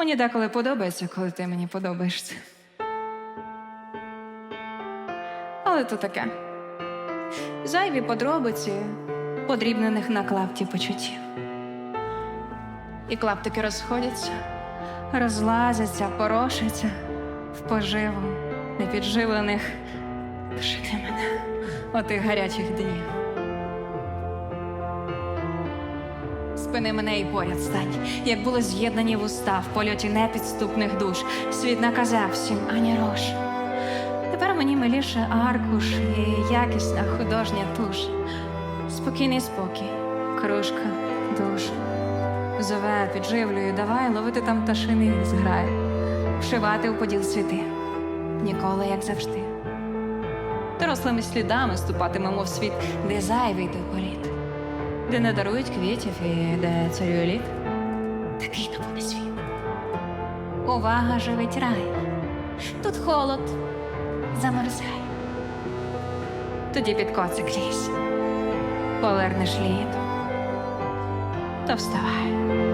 Мені деколи подобається, коли ти мені подобаєшся. Але то таке. Зайві подробиці подрібнених на клапті почуттів. І клаптики розходяться, розлазяться, порошаться в поживу непідживлених душити мене отих гарячих днів. Спини мене і поряд стань, як були з'єднані вуста в польоті непідступних душ. Світ наказав всім ані рош. Тепер мені миліше аркуш і якісна художня туш. Спокійний спокій, кружка, душ. Зове, підживлюю, давай ловити там пташини зграй, вшивати у поділ світи. Ніколи, як завжди. Дорослими слідами ступатимемо в світ, де зайвий той політ, де не дарують квітів і де царює літ. Такий то буде світ. Увага живить рай. Тут холод, замерзай. Тоді під коцик лізь. Повернеш літо, то вставай.